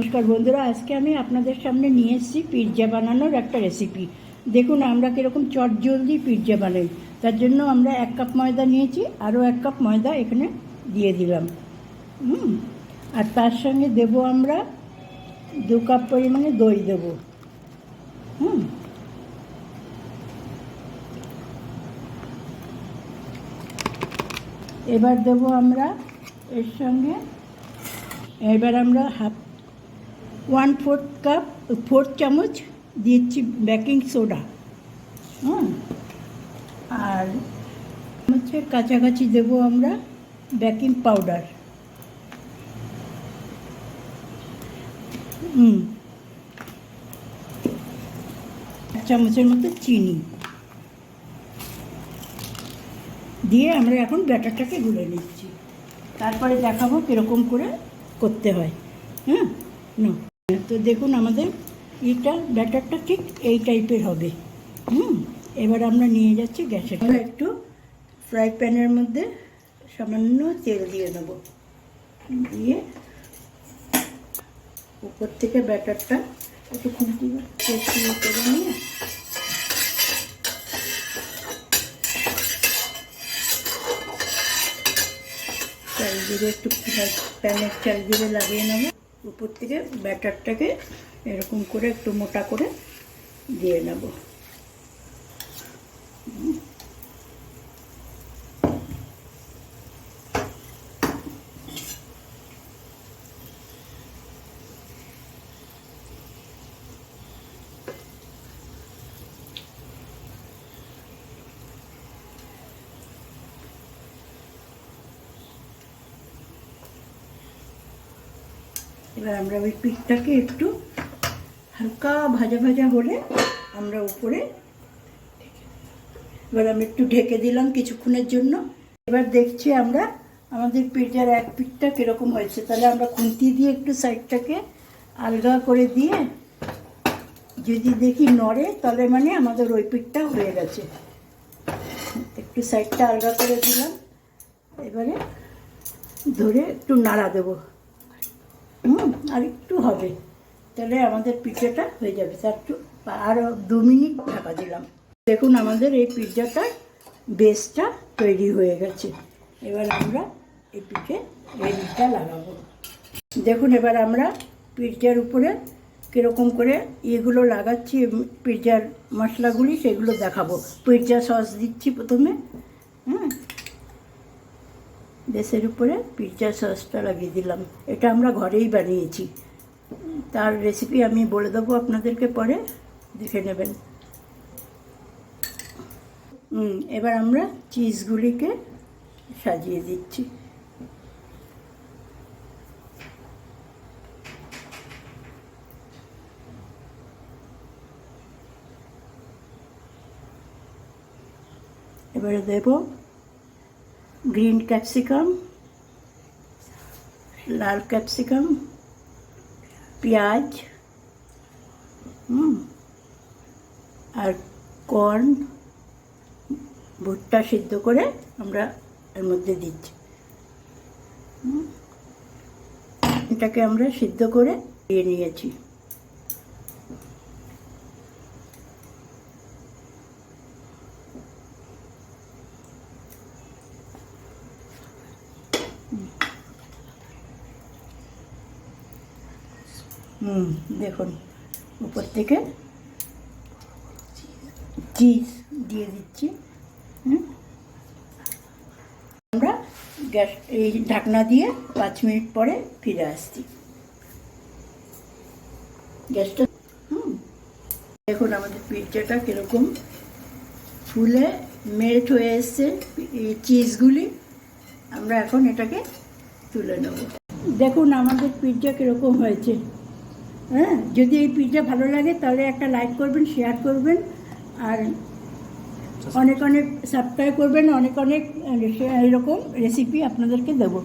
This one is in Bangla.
নমস্কার বন্ধুরা, আজকে আমি আপনাদের সামনে নিয়ে এসেছি পিৎজা বানানোর একটা রেসিপি দেখুন আমরা কীরকম চট জলদি পিৎজা বানাই। তার জন্য আমরা এক কাপ ময়দা নিয়েছি, আরও এক কাপ ময়দা এখানে দিয়ে দিলাম। হুম, আর তার সঙ্গে দেব আমরা দু কাপ পরিমাণে দই দেব। হুম, এবার দেব আমরা এর সঙ্গে, এবার আমরা half one fourth cup fourth চামচ দিচ্ছি বেকিং সোডা হুম আর হচ্ছে কাছাকাছি দেবো আমরা বেকিং পাউডার হুম। চামচের মতো চিনি। দিয়ে আমরা এখন ব্যাটারটাকে গুলে নিচ্ছি। তারপরে দেখাবো কীরকম করে করতে হয়। হ্যাঁ না। তো দেখুন আমাদের এটা ব্যাটারটা ঠিক এই টাইপের হবে। হুম? এবার আমরা নিয়ে যাচ্ছি গ্যাসে একটু ফ্রাই প্যানের মধ্যে সামান্য তেল দিয়ে দেব। দিয়ে উপর থেকে ব্যাটারটা একটু খুঁটি করে নিয়ে চারিদিকে একটু প্যানের চারিদিকে লাগিয়ে নেব। উপর থেকে ব্যাটারটাকে এরকম করে একটু মোটা করে দিয়ে নেব। এবার আমরা ওই পিঠটাকে একটু হালকা ভাজা ভাজা হলে আমরা উপরে এবার আমি একটু ঢেকে দিলাম কিছুক্ষণের জন্য। এবার দেখছি আমরা আমাদের পিঠার এক পিঠটা কীরকম হয়েছে। তাহলে আমরা খুন্তি দিয়ে একটু সাইডটাকে আলগা করে দিয়ে যদি দেখি নড়ে, তাহলে মানে আমাদের ওই পিঠটা হয়ে গেছে। একটু সাইডটা আলগা করে দিলাম। এবারে ধরে একটু নাড়া দেবো। হুম আর একটু হবে। তাহলে আমাদের পিৎজাটা হয়ে যাবে। তার একটু আরও দু মিনিট ঢাকা দিলাম। দেখুন, আমাদের এই পিৎজাটার বেসটা তৈরি হয়ে গেছে। এবার আমরা এই পিঠে রেডিটা লাগাবো। দেখুন, এবার আমরা পিৎজার উপরে কীরকম করে ইয়েগুলো লাগাচ্ছি পিৎজার মশলাগুলি সেগুলো দেখাবো। পিৎজা সস দিচ্ছি প্রথমে। দেশের উপরে পিৎজা সসটা লাগিয়ে দিলাম। এটা আমরা ঘরেই বানিয়েছি। তার রেসিপি আমি বলে দেবো আপনাদেরকে পরে। দেখে নেবেন। এবার আমরা চিজগুলিকে সাজিয়ে দিচ্ছি। এবারে দেবো গ্রিন ক্যাপসিকাম লাল ক্যাপসিকাম পেঁয়াজ আর কর্ন ভুট্টা সিদ্ধ করে আমরা এর মধ্যে দিচ্ছি। এটাকে আমরা সিদ্ধ করে দিয়ে নিয়েছি হুম, দেখুন, উপর থেকে চিজ দিয়ে দিচ্ছি, হুম। আমরা গ্যাস, এই ঢাকনা দিয়ে পাঁচ মিনিট পরে ফিরে আসছি। গ্যাসটা, হুম। দেখুন, আমাদের পিৎজাটা কীরকম ফুলে মেল্ট হয়ে এসছে চিজগুলি আমরা এখন এটাকে তুলে নেব। দেখুন, আমাদের পিৎজা কীরকম হয়েছে। হ্যাঁ যদি এই পিজটা ভালো লাগে, তাহলে একটা লাইক করবেন শেয়ার করবেন, আর অনেক অনেক সাবস্ক্রাইব করবেন, অনেক অনেক এরকম রেসিপি আপনাদেরকে দেবো।